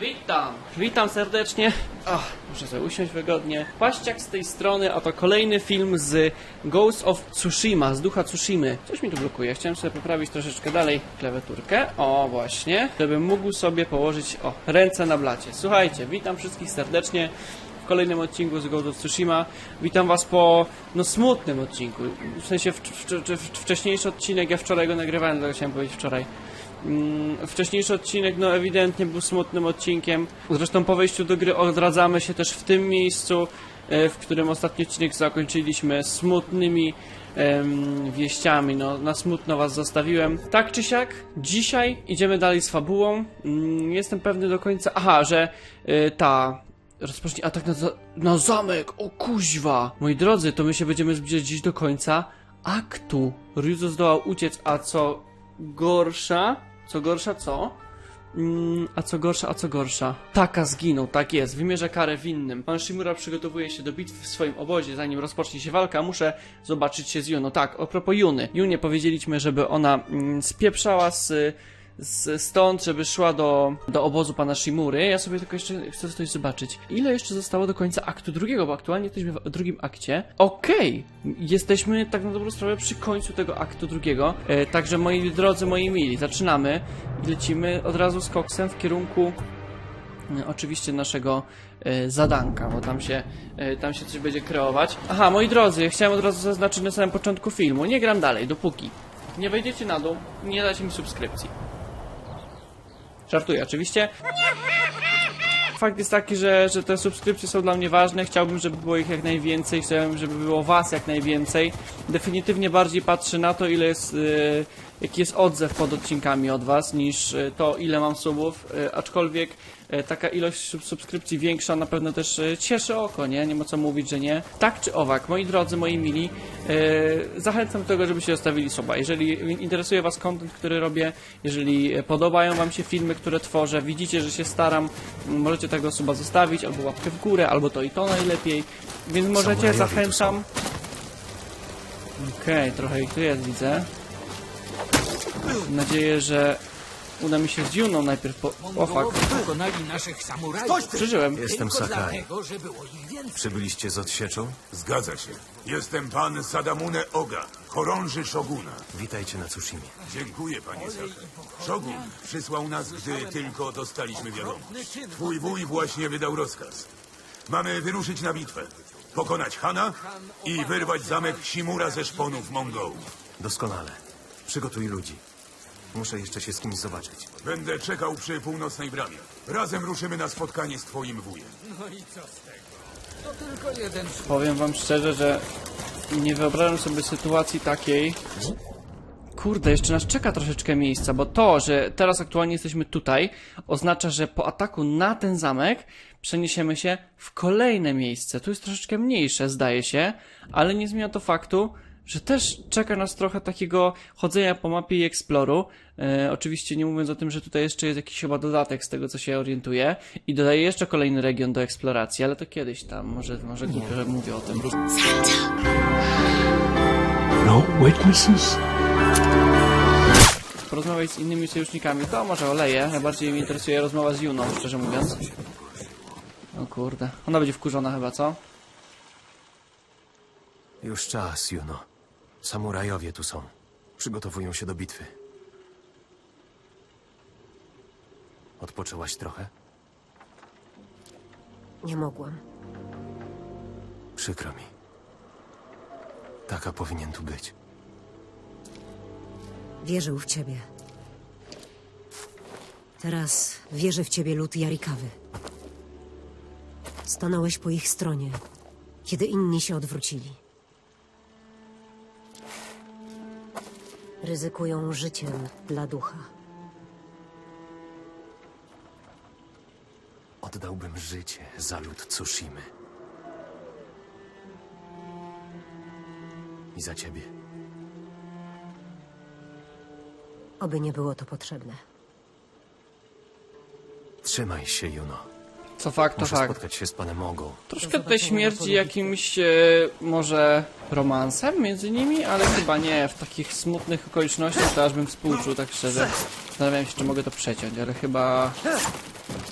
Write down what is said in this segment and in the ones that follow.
Witam, witam serdecznie. Ach, muszę sobie usiąść wygodnie. Paściak z tej strony, a to kolejny film z Ghost of Tsushima, z ducha Tsushimy. Coś mi tu blokuje, chciałem sobie poprawić troszeczkę dalej klawiaturkę. O, właśnie, żebym mógł sobie położyć, o, ręce na blacie. Słuchajcie, witam wszystkich serdecznie w kolejnym odcinku z Ghost of Tsushima. Witam was po, no, smutnym odcinku. W sensie, w, w, w, wcześniejszy odcinek, ja wczoraj go nagrywałem, dlatego chciałem powiedzieć wczoraj. Mm, Wcześniejszy odcinek, no ewidentnie był smutnym odcinkiem. Zresztą po wejściu do gry odradzamy się też w tym miejscu, e, w którym ostatni odcinek zakończyliśmy smutnymi em, wieściami. No, na smutno was zostawiłem. Tak czy siak, dzisiaj idziemy dalej z fabułą. Mm, Jestem pewny do końca. Aha, że e, ta. Rozpocznie atak na, za na zamek! O kuźwa! Moi drodzy, to my się będziemy zbliżać dziś do końca aktu. Ryuzo zdołał uciec, a co gorsza, co gorsza, co? Mm, a co gorsza, a co gorsza? Taka zginął, tak jest, wymierza karę winnym. Pan Shimura przygotowuje się do bitwy w swoim obozie, zanim rozpocznie się walka, muszę zobaczyć się z Juno. Tak, a propos Juny. Junie powiedzieliśmy, żeby ona mm, spieprzała z, z, stąd, żeby szła do, do obozu pana Shimury. Ja sobie tylko jeszcze chcę coś zobaczyć. Ile jeszcze zostało do końca aktu drugiego, bo aktualnie jesteśmy w drugim akcie. Okej, jesteśmy tak na dobrą sprawę przy końcu tego aktu drugiego. E, także moi drodzy, moi mili, zaczynamy i lecimy od razu z koksem w kierunku e, oczywiście naszego e, zadanka, bo tam się, e, tam się coś będzie kreować. Aha, moi drodzy, chciałem od razu zaznaczyć na samym początku filmu, nie gram dalej, dopóki nie wejdziecie na dół, nie dacie mi subskrypcji. Żartuję oczywiście. Fakt jest taki, że, że te subskrypcje są dla mnie ważne. Chciałbym, żeby było ich jak najwięcej. Chciałbym, żeby było was jak najwięcej. Definitywnie bardziej patrzę na to, ile jest, y, jaki jest odzew pod odcinkami od was, niż y, to, ile mam subów. Y, aczkolwiek taka ilość sub subskrypcji większa na pewno też y, cieszy oko, nie? Nie ma co mówić, że nie. Tak czy owak, moi drodzy, moi mili, y, zachęcam do tego, żebyście zostawili suba. Jeżeli interesuje was content, który robię, jeżeli podobają wam się filmy, które tworzę, widzicie, że się staram, możecie tego suba zostawić, albo łapkę w górę, albo to i to najlepiej. Więc możecie, zachęcam. Okej, trochę ich tu jest, widzę. Mam nadzieję, że uda mi się z Juną najpierw po... O fuck, pokonali naszych samurajów. przeżyłem. Jestem Tylko Sakai. dlatego, że było ich więcej. Przybyliście z odsieczą? Zgadza się. Jestem pan Sadamune Oga, chorąży szoguna. Witajcie na Tsushimie. Dziękuję, panie Sakai. Szogun przysłał nas, gdy tylko dostaliśmy wiadomość. Twój wuj właśnie wydał rozkaz. Mamy wyruszyć na bitwę, pokonać Hana i wyrwać zamek Shimura ze szponów Mongołów. Doskonale. Przygotuj ludzi. Muszę jeszcze się z kimś zobaczyć. Będę czekał przy północnej bramie. Razem ruszymy na spotkanie z twoim wujem. To tylko jeden Powiem wam szczerze, że nie wyobrażam sobie sytuacji takiej. Kurde, jeszcze nas czeka troszeczkę miejsca, bo to, że teraz aktualnie jesteśmy tutaj, oznacza, że po ataku na ten zamek przeniesiemy się w kolejne miejsce. Tu jest troszeczkę mniejsze, zdaje się, ale nie zmienia to faktu, że też czeka nas trochę takiego chodzenia po mapie i eksploru. E, oczywiście nie mówiąc o tym, że tutaj jeszcze jest jakiś chyba dodatek z tego, co się orientuję i dodaje jeszcze kolejny region do eksploracji, ale to kiedyś tam, może, może głupio, że mówię o tym. No witnesses? porozmawiać z innymi sojusznikami. To może oleję. Najbardziej mnie interesuje rozmowa z Juną, szczerze mówiąc. O kurde. Ona będzie wkurzona chyba, co? Już czas, Juno. Samurajowie tu są. Przygotowują się do bitwy. Odpoczęłaś trochę? Nie mogłam. Przykro mi. Taka powinien tu być. Wierzył w ciebie. Teraz wierzy w ciebie lud Jarikawy. Stanąłeś po ich stronie, kiedy inni się odwrócili. Ryzykują życiem dla ducha. Oddałbym życie za lud Tsushimy. I za ciebie. Oby nie było to potrzebne. Trzymaj się, Juno. Co fakt, to Muszę fakt. spotkać się z panem Ogą. Troszkę tutaj śmierdzi jakimś e, może romansem między nimi, ale chyba nie. W takich smutnych okolicznościach to aż bym współczuł, tak szczerze. Zastanawiałem się, czy mogę to przeciąć, ale chyba...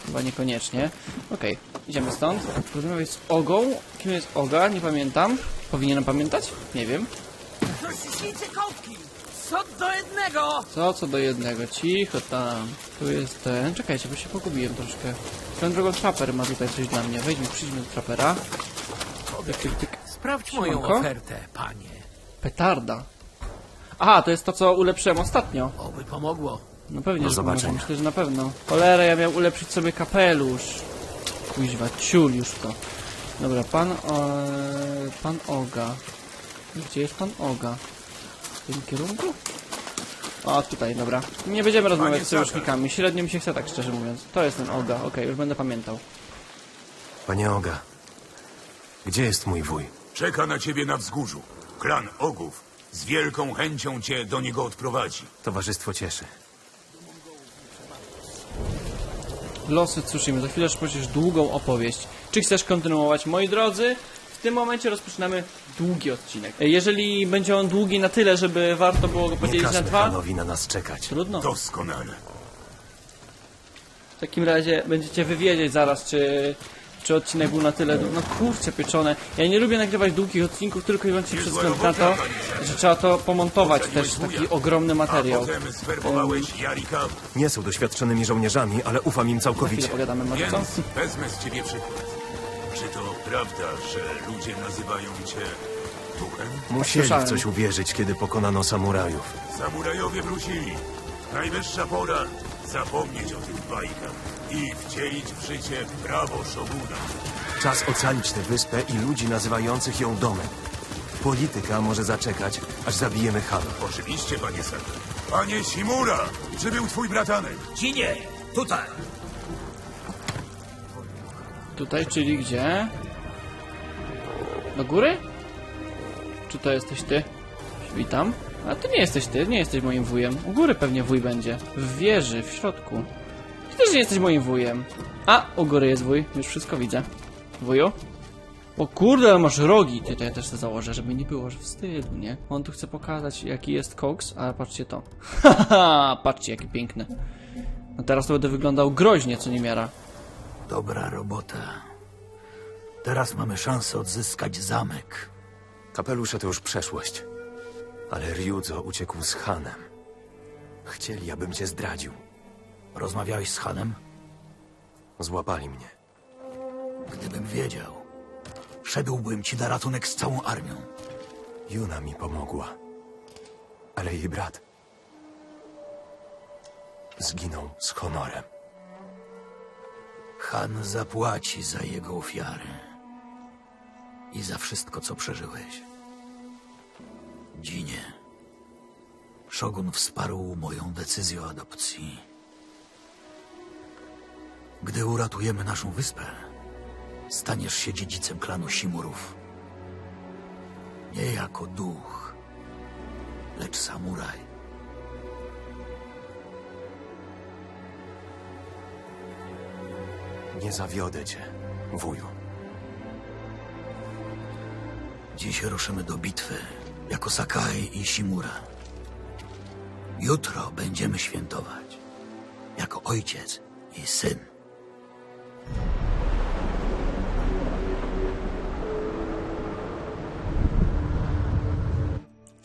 Chyba niekoniecznie. Okej, idziemy stąd. Porozmawiać z Ogą. Kim jest Oga? Nie pamiętam. Powinienem pamiętać? Nie wiem. Co do jednego! Co, co do jednego. Cicho tam. Tu jest ten. Czekajcie, bo się pogubiłem troszkę. Swoją drogą Trapper ma tutaj coś dla mnie. Wejdźmy, przyjdźmy do Trappera. Tyk, tyk, tyk. Sprawdź moją Siemanko. ofertę, panie. Petarda. Aha, to jest to, co ulepszyłem ostatnio. Oby pomogło. No pewnie, Do że zobaczenia. Myślę, że na pewno. Cholera, ja miałem ulepszyć sobie kapelusz. Kuźwa, ciul już to. Dobra, pan... O, pan Oga. Gdzie jest pan Oga? W tym kierunku? O, tutaj, dobra. Nie będziemy rozmawiać z Saka. sojusznikami. Średnio mi się chce tak, szczerze mówiąc. To jest ten Oga, okej, już będę pamiętał. Panie Oga, gdzie jest mój wuj? Czeka na ciebie na wzgórzu. Klan Ogów z wielką chęcią cię do niego odprowadzi. Towarzystwo cieszy. Losy Tsushima. Za chwilę rozpoczniesz długą opowieść. Czy chcesz kontynuować? Moi drodzy, w tym momencie rozpoczynamy długi odcinek. Jeżeli będzie on długi na tyle, żeby warto było go Nie podzielić na dwa, Hanowi na nas czekać. trudno. Doskonale. W takim razie będziecie wywiedzieć zaraz, czy, czy odcinek był na tyle... No kurczę pieczone. Ja nie lubię nagrywać długich odcinków tylko i wyłącznie przez wzgląd na to, że trzeba to pomontować też taki ogromny materiał. potem zwerbowałeś Jarika, Nie są doświadczonymi żołnierzami, ale ufam im Chwilę całkowicie. pogadamy, może co? więc wezmę z ciebie przykład. Czy to prawda, że ludzie nazywają cię duchem? Musieli w coś uwierzyć, kiedy pokonano samurajów. Samurajowie wrócili. Najwyższa pora zapomnieć o tych bajkach i wcielić w życie prawo szoguna. Czas ocalić tę wyspę i ludzi nazywających ją domem. Polityka może zaczekać, aż zabijemy Hana. Oczywiście, panie Saka. Panie Shimura, przybył twój bratanek. Cinie, tutaj! Tutaj, czyli gdzie? Do góry? Czy to jesteś ty? Witam. A to nie jesteś ty, nie jesteś moim wujem. U góry pewnie wuj będzie. W wieży, w środku. Ty też nie jesteś moim wujem. A, u góry jest wuj, już wszystko widzę. Wuju? O kurde, masz rogi! Ty, to ja też sobie założę, żeby nie było że wstydu, nie? On tu chce pokazać, jaki jest koks, a patrzcie to. Haha, patrzcie, jaki piękny. No teraz to będę wyglądał groźnie, co nie miara. Dobra robota. Teraz mamy szansę odzyskać zamek. Kapelusze to już przeszłość. Ale Ryuzo uciekł z Hanem. Chcieli, abym cię zdradził. Rozmawiałeś z Hanem? Złapali mnie. Gdybym wiedział, szedłbym ci na ratunek z całą armią. Juna mi pomogła. Ale jej brat zginął z honorem. Han zapłaci za jego ofiarę i za wszystko, co przeżyłeś. Dzinie, Szogun wsparł moją decyzję o adopcji. Gdy uratujemy naszą wyspę, staniesz się dziedzicem klanu Simurów. Nie jako duch, lecz samuraj. Nie zawiodę cię, wuju. Dziś ruszymy do bitwy jako Sakai i Shimura. Jutro będziemy świętować jako ojciec i syn.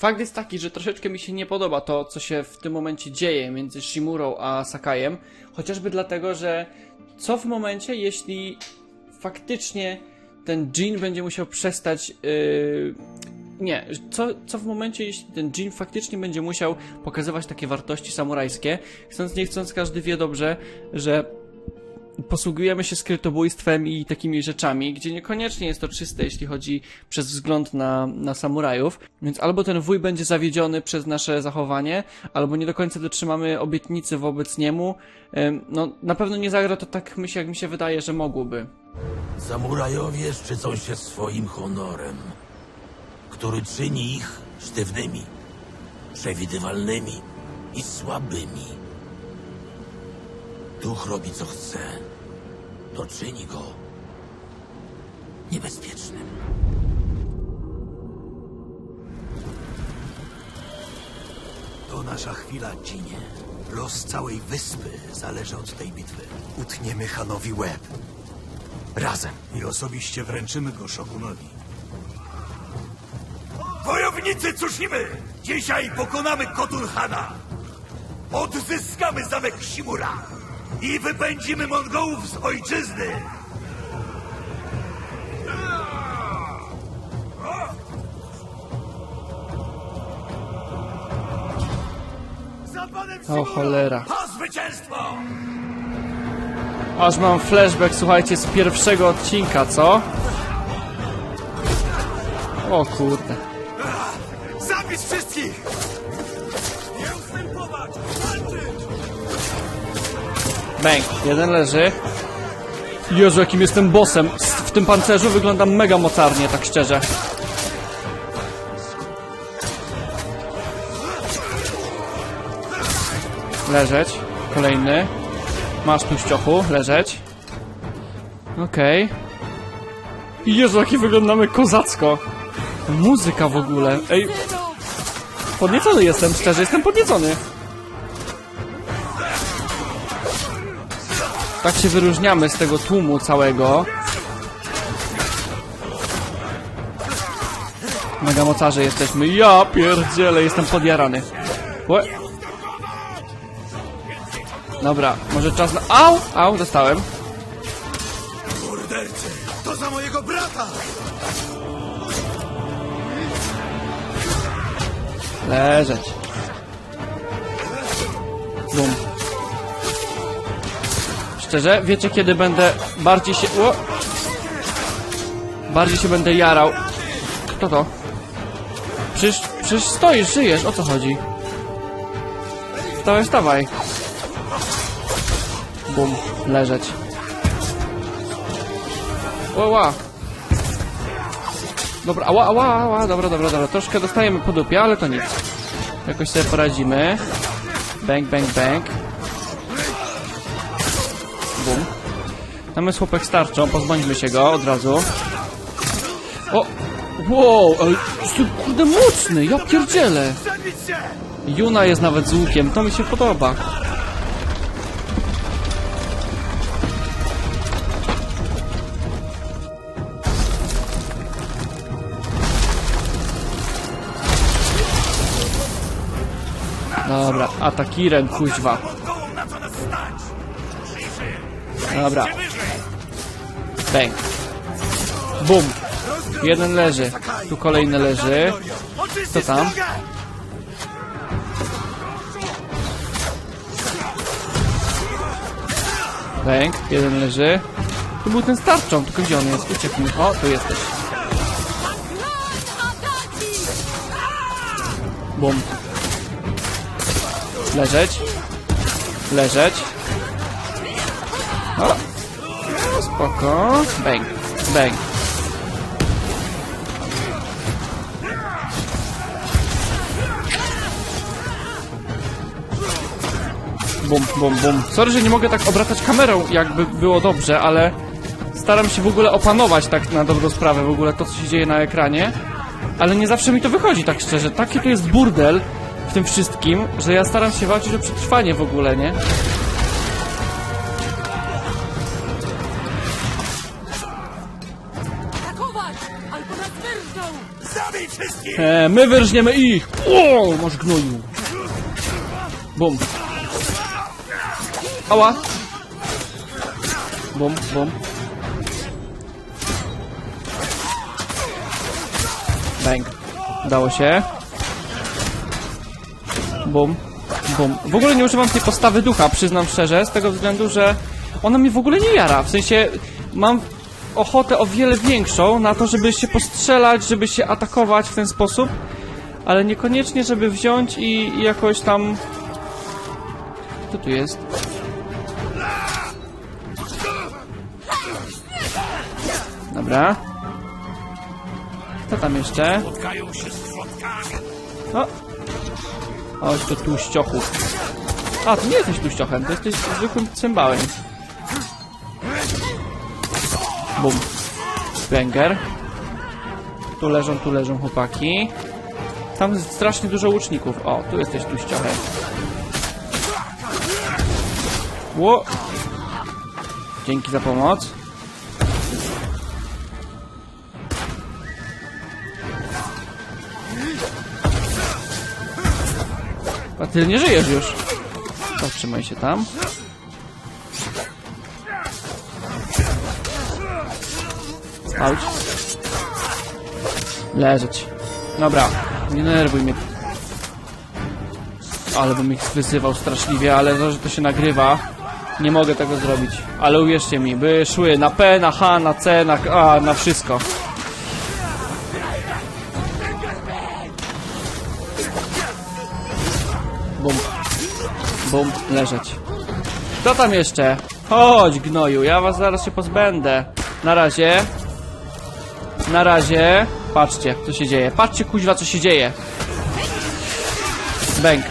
Fakt jest taki, że troszeczkę mi się nie podoba to, co się w tym momencie dzieje między Shimurą a Sakajem, chociażby dlatego, że co w momencie, jeśli faktycznie ten Jin będzie musiał przestać. Yy... Nie, co, co w momencie, jeśli ten Jin faktycznie będzie musiał pokazywać takie wartości samurajskie, chcąc nie chcąc, każdy wie dobrze, że posługujemy się skrytobójstwem i takimi rzeczami, gdzie niekoniecznie jest to czyste, jeśli chodzi przez wzgląd na, na samurajów. Więc albo ten wuj będzie zawiedziony przez nasze zachowanie, albo nie do końca dotrzymamy obietnicy wobec niemu. No, na pewno nie zagra to tak, jak mi się wydaje, że mogłoby. Samurajowie szczycą się swoim honorem, który czyni ich sztywnymi, przewidywalnymi i słabymi. Duch robi co chce, to czyni go niebezpiecznym. To nasza chwila, Dzinie. Los całej wyspy zależy od tej bitwy. Utniemy Hanowi łeb. Razem. I osobiście wręczymy go szogunowi. Wojownicy Tsushimy! Dzisiaj pokonamy Kotun Hana! Odzyskamy zamek Shimura! I wypędzimy Mongołów z ojczyzny! O cholera. Aż mam flashback, słuchajcie, z pierwszego odcinka, co? O kurde. Bang, jeden leży. Jezu, jakim jestem bossem. W tym pancerzu wyglądam mega mocarnie, tak szczerze. Leżeć. Kolejny. Masz tu ściochu, leżeć. Okej. Jezu, jaki wyglądamy kozacko. Muzyka w ogóle. Ej. Podniecony jestem, szczerze, jestem podniecony. Tak się wyróżniamy z tego tłumu całego. Mega mocarze jesteśmy. Ja pierdzielę, jestem podjarany. Łe. Dobra, może czas na... Au! Au, dostałem. Mordercy! To za mojego brata! Leżeć. Bum. Szczerze, wiecie kiedy będę bardziej się... O! Bardziej się będę jarał. Kto to? Przecież, przecież stoisz, żyjesz, o co chodzi? Wstawaj, wstawaj. Bum, leżeć. Ła. Dobra, ała, ała, ała, dobra, dobra, dobra. Troszkę dostajemy po dupie, ale to nic. Jakoś sobie poradzimy. Bang, bang, bang. Mamy słupek starczą, pozbądźmy się go od razu. O! Wow, ale jestem kurde mocny, ja pierdzielę. Juna jest nawet z łukiem, to mi się podoba. Dobra, atakiren, kuźwa. Dobra. Bang. Bum. Jeden leży. Tu kolejny leży. Co tam? Bang. Jeden leży. Tu był ten starczą, tylko gdzie on jest? Uciekł mi. O, tu jesteś. Bum. Leżeć. Leżeć. O. Spoko. Bang. Bang. Bum, bum, bum. Sorry, że nie mogę tak obracać kamerą, jakby było dobrze, ale staram się w ogóle opanować tak na dobrą sprawę w ogóle to, co się dzieje na ekranie. Ale nie zawsze mi to wychodzi, tak szczerze. Taki tu jest burdel w tym wszystkim, że ja staram się walczyć o przetrwanie w ogóle, nie? E, my wyrżniemy ich! O, masz gnoju! Bum. Ała! Bum, bum. Bang. Udało się. Bum. Bum. W ogóle nie używam tej postawy ducha, przyznam szczerze, z tego względu, że ona mnie w ogóle nie jara. W sensie mam ochotę o wiele większą na to, żeby się postrzelać, żeby się atakować w ten sposób, ale niekoniecznie, żeby wziąć i, jakoś tam... Co tu jest? Dobra. Co tam jeszcze? O! Chodź to tłuściochu. A, ty nie jesteś tłuściochem, to jesteś zwykłym cymbałem. Bum. Banger. Tu leżą, tu leżą chłopaki. Tam jest strasznie dużo łuczników. O, tu jesteś tłuściochem. Ło! Dzięki za pomoc. A ty nie żyjesz już. Zatrzymaj się tam. Auć. Leżeć. Dobra, nie denerwuj mnie. Ale bym ich wyzywał straszliwie, ale to, że to się nagrywa, nie mogę tego zrobić. Ale uwierzcie mi, by szły na P, na H, na C, na, a, na wszystko. Bum. Bum, leżeć. Kto tam jeszcze? Chodź, gnoju, ja was zaraz się pozbędę. Na razie. Na razie. Patrzcie, co się dzieje. Patrzcie, kuźwa, co się dzieje. Bęk.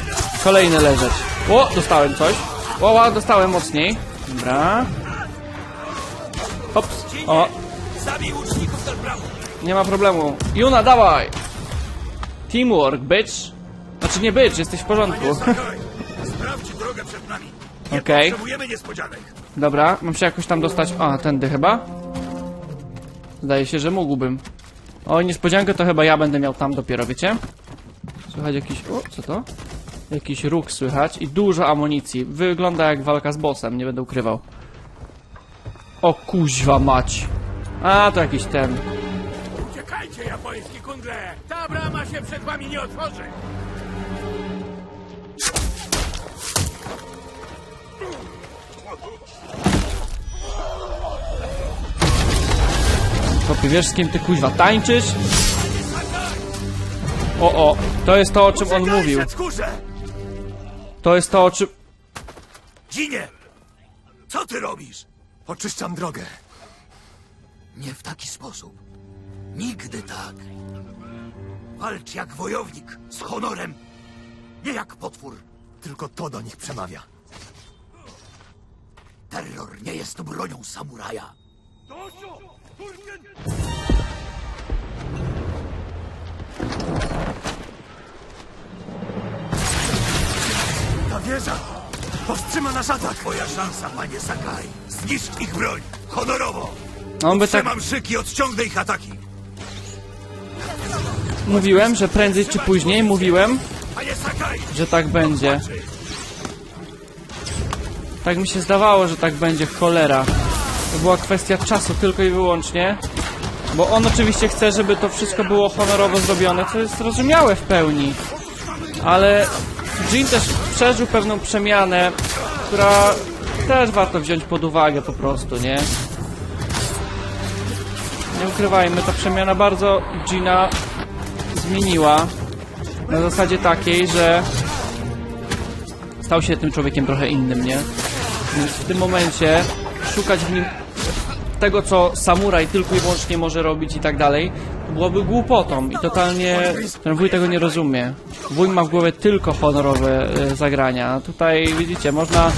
Kolejny leżeć. O, dostałem coś. O, o, dostałem mocniej. Dobra. Hops. O, nie ma problemu. Juna, dawaj! Teamwork, bitch. Znaczy nie bitch, jesteś w porządku. Sprawdź drogę przed nami. Okej. Niespodzianek. Dobra, mam się jakoś tam dostać. A, tędy chyba? Zdaje się, że mógłbym. O, niespodziankę to chyba ja będę miał tam dopiero, wiecie? Słychać jakiś... O, co to? Jakiś róg słychać i dużo amunicji. Wygląda jak walka z bossem, nie będę ukrywał. O kuźwa mać. A, to jakiś ten. Uciekajcie, japoński kundle! Ta brama się przed wami nie otworzy! Kopie, wiesz z kim ty kuźwa tańczysz? O, o, to jest to o czym on mówił. To jest to o czym... Ginie! Co ty robisz? Oczyszczam drogę. Nie w taki sposób. Nigdy tak. Walcz jak wojownik, z honorem, nie jak potwór. Tylko to do nich przemawia. Terror nie jest bronią samuraja. Ta wieża powstrzyma nasz atak. Twoja szansa, panie Sakai. Zniszcz ich broń, honorowo. On by tak... Trzymam szyki, odciągnę ich ataki. Mówiłem, że prędzej czy później, mówiłem, Panie Sakai! że tak będzie. Tak mi się zdawało, że tak będzie, cholera. To była kwestia czasu tylko i wyłącznie. Bo on oczywiście chce, żeby to wszystko było honorowo zrobione, co jest zrozumiałe w pełni. Ale Jin też przeżył pewną przemianę, która też warto wziąć pod uwagę po prostu, nie? Nie ukrywajmy, ta przemiana bardzo Gina zmieniła. Na zasadzie takiej, że stał się tym człowiekiem trochę innym, nie? Więc w tym momencie szukać w nim tego, co samuraj tylko i wyłącznie może robić i tak dalej, byłoby głupotą i totalnie ten wuj tego nie rozumie. Wuj ma w głowie tylko honorowe e, zagrania. Tutaj widzicie, można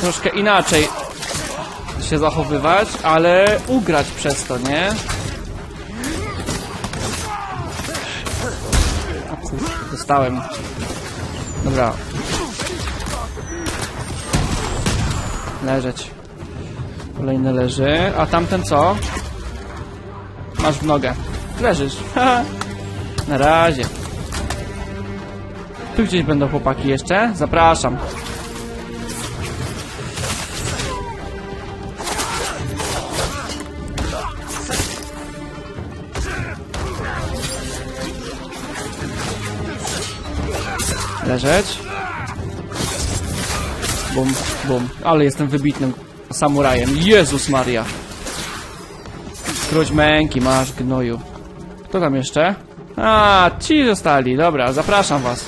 troszkę inaczej się zachowywać, ale ugrać przez to, nie? O kurde, dostałem. Dobra. Leżeć. Kolejny leży. A tamten co? Masz w nogę. Leżysz. Na razie. Tu gdzieś będą chłopaki jeszcze? Zapraszam. Leżeć. Bum, bum. Ale jestem wybitnym samurajem. Jezus Maria. Skróć męki, masz gnoju. Kto tam jeszcze? A, ci zostali. Dobra, zapraszam was.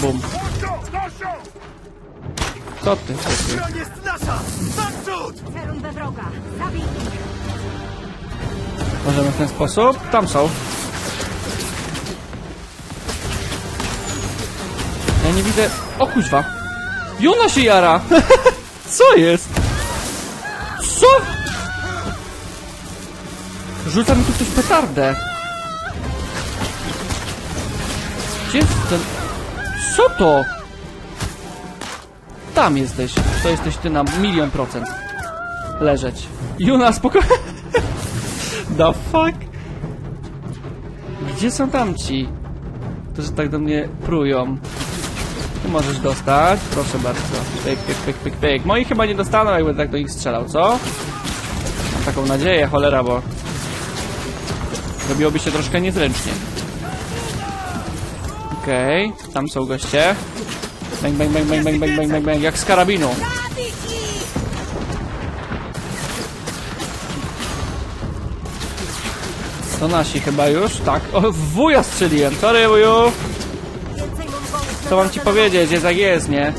Bum. Co ty? Co ty? jest nasza! Naprzód! Celuj we wroga. Zabij ich. Możemy w ten sposób? Tam są. Ja nie widzę... O kuźwa! Juna się jara! Co jest? Co? Rzuca mi tu ktoś petardę. Gdzie ten... Co to? Tam jesteś. To jesteś ty na milion procent. Leżeć. Juna, spoko... The fuck? Gdzie są tamci? Którzy tak do mnie prują. Ty możesz dostać. Proszę bardzo. Pyk, pyk, pyk, pyk, pyk. Moi chyba nie dostaną, jakby tak do nich strzelał, co? Mam taką nadzieję, cholera, bo... Robiłoby się troszkę niezręcznie. Okej, tam są goście. Bang, bang, bang, bang, bang, bang, bang, bang, bang, jak z karabinu. To nasi chyba już? Tak. O, wuja strzeliłem. Sorry, wuju. Co mam ci powiedzieć? Jest jak jest, nie?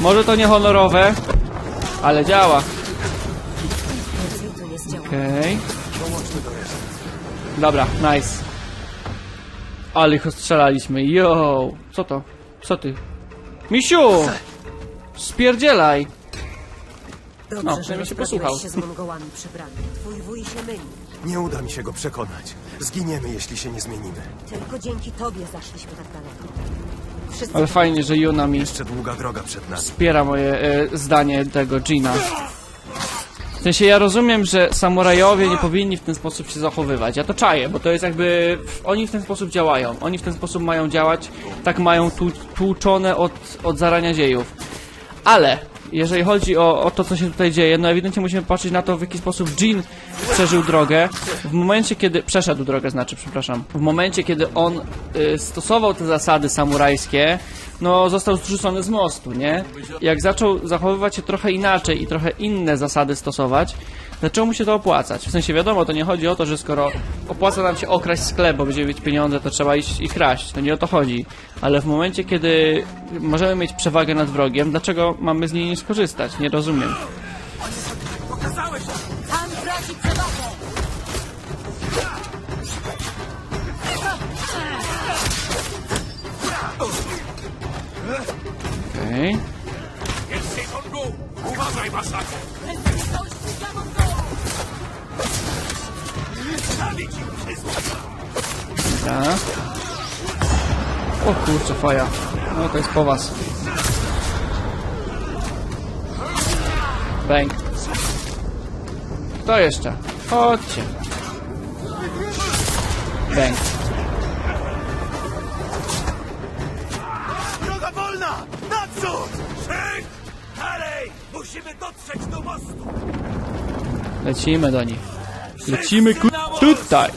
Może to niehonorowe, ale działa. Okej. Dobra, nice. Ale ich ostrzelaliśmy. Yo! Co to? Co ty? Misiu! Spierdzielaj! Dobrze, No, że przynajmniej się rozprawiłeś posłuchał. się z mongołami przebrany. Twój wuj się myli. Nie uda mi się go przekonać. Zginiemy, jeśli się nie zmienimy. Tylko dzięki tobie zaszliśmy tak daleko. Wszyscy Ale fajnie, że Yuna mi Jeszcze długa droga przed nami. wspiera moje e, zdanie tego Gina. W sensie ja rozumiem, że samurajowie nie powinni w ten sposób się zachowywać. Ja to czaję, bo to jest jakby... Oni w ten sposób działają. Oni w ten sposób mają działać. Tak mają tu, tłuczone od, od zarania dziejów. Ale jeżeli chodzi o, o to, co się tutaj dzieje, no ewidentnie musimy patrzeć na to, w jaki sposób Jin przeżył drogę. W momencie, kiedy... Przeszedł drogę, znaczy, przepraszam. W momencie, kiedy on y, stosował te zasady samurajskie, no został zrzucony z mostu, nie? Jak zaczął zachowywać się trochę inaczej i trochę inne zasady stosować, zaczęło mu się to opłacać. W sensie wiadomo, to nie chodzi o to, że skoro opłaca nam się okraść sklep, bo będziemy mieć pieniądze, to trzeba iść i kraść. To nie o to chodzi. Ale w momencie, kiedy możemy mieć przewagę nad wrogiem, dlaczego mamy z niej nie skorzystać? Nie rozumiem. Okej. Jest! Uważaj! Dobra. O kurczę, faja. No to jest po was. Bang. Kto jeszcze? Chodźcie. Bang. Musimy dotrzeć do mostu! Lecimy do nich. Lecimy ku... tutaj.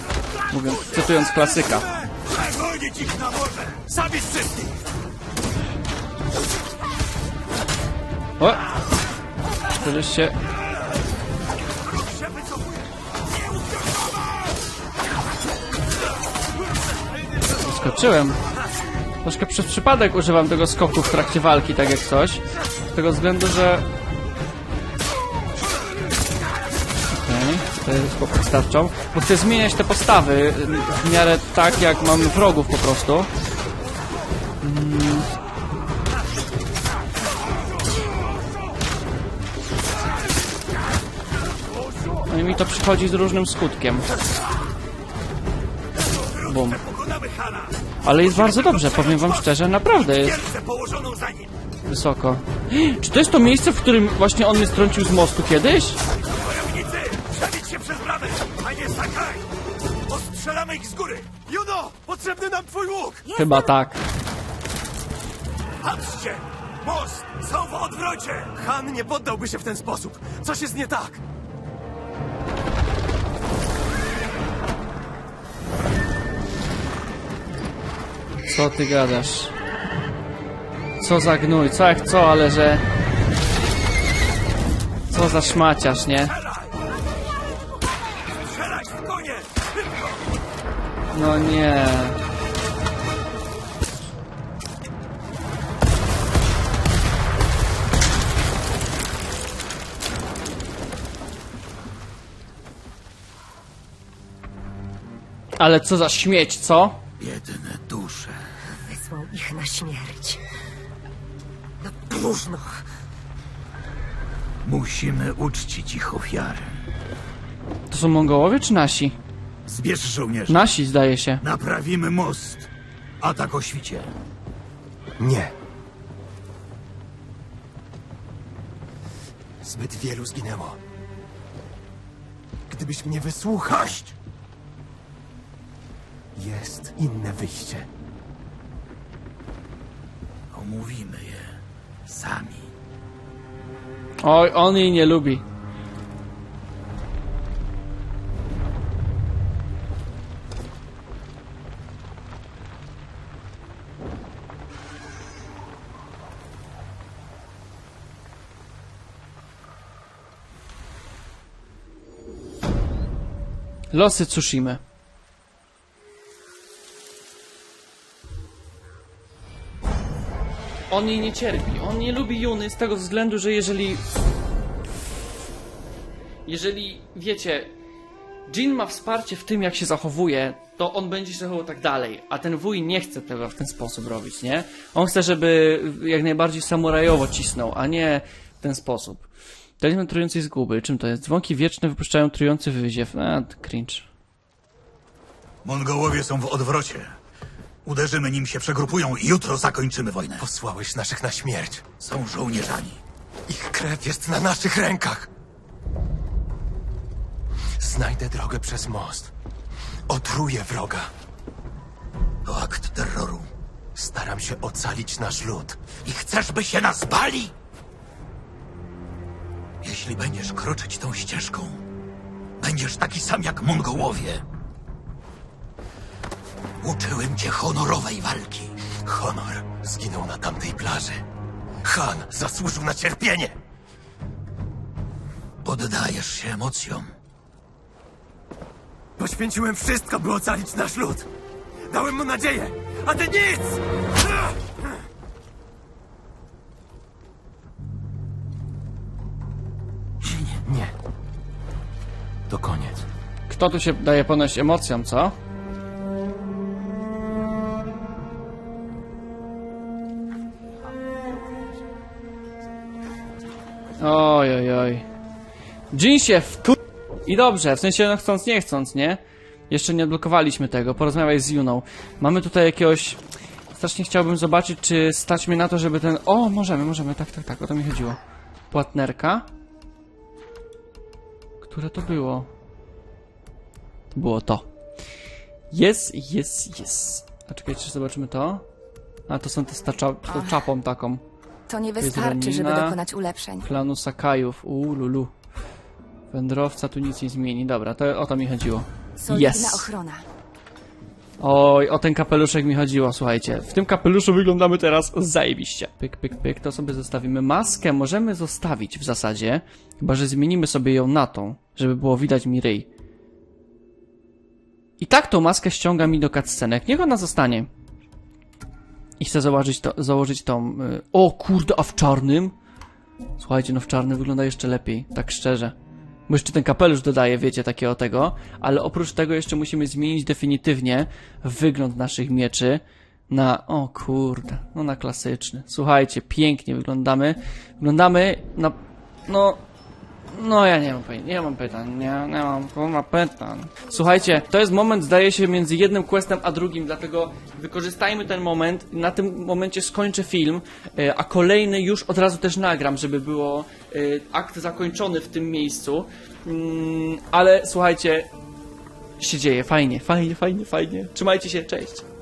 Mówiąc, cytując klasyka. Przegonić ich na morze! Zabić wszystkich! O! Żebyś się... Skoczyłem. Troszkę przez przypadek używam tego skoku w trakcie walki, tak jak coś. Z tego względu, że... Jest skok starczą. Bo chcę zmieniać te postawy w miarę tak, jak mamy wrogów po prostu. Mm. No i mi to przychodzi z różnym skutkiem. Bum. Ale jest bardzo dobrze, powiem wam szczerze, naprawdę jest wysoko. Czy to jest to miejsce, w którym właśnie on mnie strącił z mostu kiedyś? Ostrzelamy ich z góry! Juno! Potrzebny nam twój łuk! Chyba tak. Patrzcie! Most! Są w odwrocie! Han nie poddałby się w ten sposób. Coś jest nie tak. Co ty gadasz? Co za gnój, co jak co, ale że... Co za szmaciarz, nie? No nie. Ale co za śmieć, co? Biedne dusze. wysłał ich na śmierć. Na próżno. Musimy uczcić ich ofiarę. To są Mongołowie czy nasi? Zbierz żołnierzy. Nasi, zdaje się. Naprawimy most. Atak o świcie. Nie. Zbyt wielu zginęło. Gdybyś mnie wysłuchał. Jest inne wyjście. Omówimy je sami. Oj, on jej nie lubi. Losy Tsushimy. On jej nie cierpi. On nie lubi Juny z tego względu, że jeżeli. Jeżeli wiecie, Jin ma wsparcie w tym, jak się zachowuje, to on będzie się zachował tak dalej. A ten wuj nie chce tego w ten sposób robić, nie? On chce, żeby jak najbardziej samurajowo cisnął, a nie w ten sposób. Talizman trującej zguby. Czym to jest? Dzwonki wieczne wypuszczają trujący wyziew. A, cringe. Mongołowie są w odwrocie. Uderzymy nim się przegrupują i jutro zakończymy wojnę. Posłałeś naszych na śmierć. Są żołnierzami. Ich krew jest na naszych rękach. Znajdę drogę przez most. Otruję wroga. To akt terroru. Staram się ocalić nasz lud. I chcesz, by się nas bali? Jeśli będziesz kroczyć tą ścieżką, będziesz taki sam jak Mongołowie. Uczyłem cię honorowej walki. Honor zginął na tamtej plaży. Han zasłużył na cierpienie. Poddajesz się emocjom. Poświęciłem wszystko, by ocalić nasz lud. Dałem mu nadzieję, a ty nic! Kto tu się daje ponosić emocjom, co? Oj, oj, oj. Jin się wku... I dobrze, w sensie no chcąc, nie chcąc, nie? Jeszcze nie odblokowaliśmy tego, porozmawiaj z Juną. Mamy tutaj jakiegoś... Strasznie chciałbym zobaczyć, czy stać mnie na to, żeby ten... O, możemy, możemy, tak, tak, tak, o to mi chodziło. Płatnerka. Które to było? Było to. Jest, jest, jest. A czekajcie, czy zobaczymy to? A to są te z ta cza tą czapą taką. To nie jest wystarczy, żeby dokonać ulepszeń. Klanu Sakajów. Uuu, lulu. Wędrowca tu nic nie zmieni. Dobra, to o to mi chodziło. Yes. ochrona. Oj, o ten kapeluszek mi chodziło, słuchajcie. W tym kapeluszu wyglądamy teraz zajebiście. Pyk, pyk, pyk, to sobie zostawimy. Maskę możemy zostawić w zasadzie, chyba że zmienimy sobie ją na tą, żeby było widać mi ryj. I tak tą maskę ściąga mi do cutscenek. Niech ona zostanie. I chcę założyć, to, założyć tą... Y o kurde, a w czarnym? Słuchajcie, no w czarnym wygląda jeszcze lepiej, tak szczerze. Bo jeszcze ten kapelusz dodaje, wiecie, takiego tego, ale oprócz tego jeszcze musimy zmienić definitywnie wygląd naszych mieczy na, o kurde, no na klasyczny. Słuchajcie, pięknie wyglądamy. Wyglądamy na, no, no ja nie mam pytań, nie mam pytań, nie, nie mam kurwa pytań. Słuchajcie, to jest moment, zdaje się, między jednym questem a drugim, dlatego wykorzystajmy ten moment, na tym momencie skończę film, e, a kolejny już od razu też nagram, żeby było e, akt zakończony w tym miejscu. Mm, ale słuchajcie, się dzieje, fajnie, fajnie, fajnie, fajnie. Trzymajcie się, cześć.